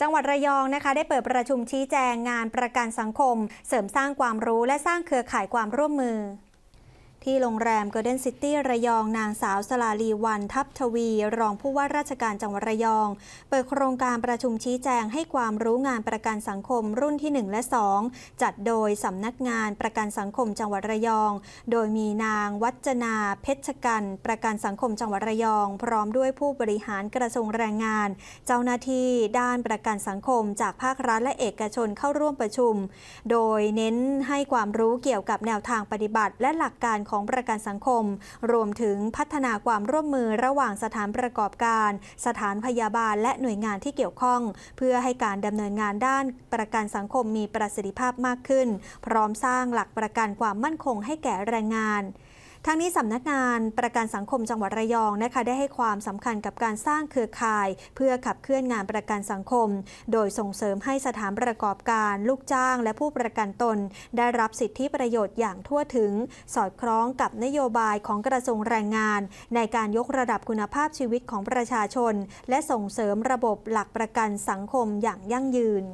จังหวัดระยองนะคะได้เปิดประชุมชี้แจงงานประกันสังคม เสริมสร้างความรู้และสร้างเครือข่ายความร่วมมือ ที่โรงแรม Golden City ระยองนางสาวสลาลีวันทัพทวี รองผู้ว่าราชการจังหวัดระยอง เปิดโครงการประชุมชี้แจงให้ความรู้งานประกันสังคมรุ่นที่ 1 และ 2 จัดโดยสำนักงานประกันสังคมจังหวัดระยอง โดยมีนางวัจนาเพชรกัน ประกันสังคมจังหวัดระยอง พร้อมด้วยผู้บริหารกระทรวงแรงงาน เจ้าหน้าที่ด้านประกันสังคม จากภาครัฐและเอกชนเข้าร่วมประชุม โดยเน้นให้ความรู้เกี่ยวกับแนวทางปฏิบัติและหลักการของประกันสังคม รวมถึงพัฒนาความร่วมมือระหว่างสถานประกอบการ สถานพยาบาลและหน่วยงานที่เกี่ยวข้อง เพื่อให้การดำเนินงานด้านประกันสังคมมีประสิทธิภาพมากขึ้น พร้อมสร้างหลักประกันความมั่นคงให้แก่แรงงาน ทั้งนี้สำนักงานประกันสังคมจังหวัดระยองนะคะได้ให้ความสำคัญกับการสร้างเครือข่าย เพื่อขับเคลื่อนงานประกันสังคม โดยส่งเสริมให้สถานประกอบการลูกจ้าง และผู้ประกันตน ได้รับสิทธิประโยชน์อย่างทั่วถึง สอดคล้องกับนโยบายของกระทรวงแรงงาน ในการยกระดับคุณภาพชีวิตของประชาชน และส่งเสริมระบบหลักประกันสังคมอย่างยั่งยืน